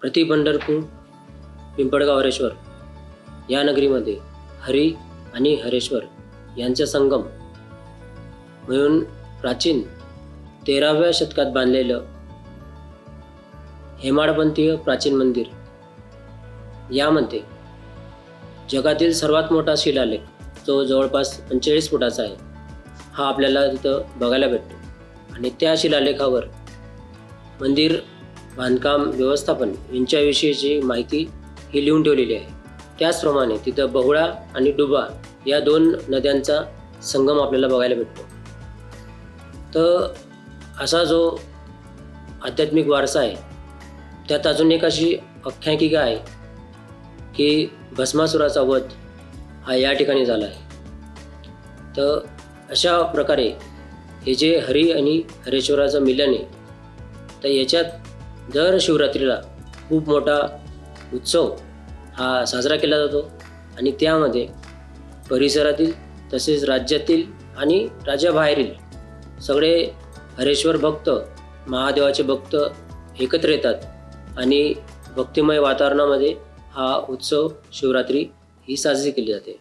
प्रति पंढरपूर पिंपळगाव हरेश्वर या नगरीमध्ये हरी आणि हरेश्वर यांचा संगम. म्हणून प्राचीन तेराव्या शतकात बांधलेलं हेमाडपंथीय प्राचीन मंदिर यामध्ये जगातील सर्वात मोठा शिलालेख जो जवळपास पंचेचाळीस फुटाचा आहे हा आपल्याला तिथं बघायला भेटतो. आणि त्या शिलालेखावर मंदिर बांधकाम व्यवस्थापन यांच्याविषयीची माहिती ही लिहून ठेवलेली आहे. त्याचप्रमाणे तिथं बहुळा आणि डुबा या दोन नद्यांचा संगम आपल्याला बघायला भेटतो. तर असा जो आध्यात्मिक वारसा आहे त्यात अजून एक अशी आख्यायिका आहे की भस्मासुराचा वध हा या ठिकाणी झाला आहे. तर अशा प्रकारे हे जे हरी आणि हरेश्वराचं मिलन आहे तर याच्यात दर शिवरात्रीला खूप मोठा उत्सव हा साजरा केला जातो आणि त्यामध्ये परिसरातील तसेच राज्यातील आणि राज्याबाहेरील सगळे हरेश्वर भक्त महादेवाचे भक्त एकत्र येतात आणि भक्तिमय वातावरणामध्ये हा उत्सव शिवरात्री ही साजरी केली जाते.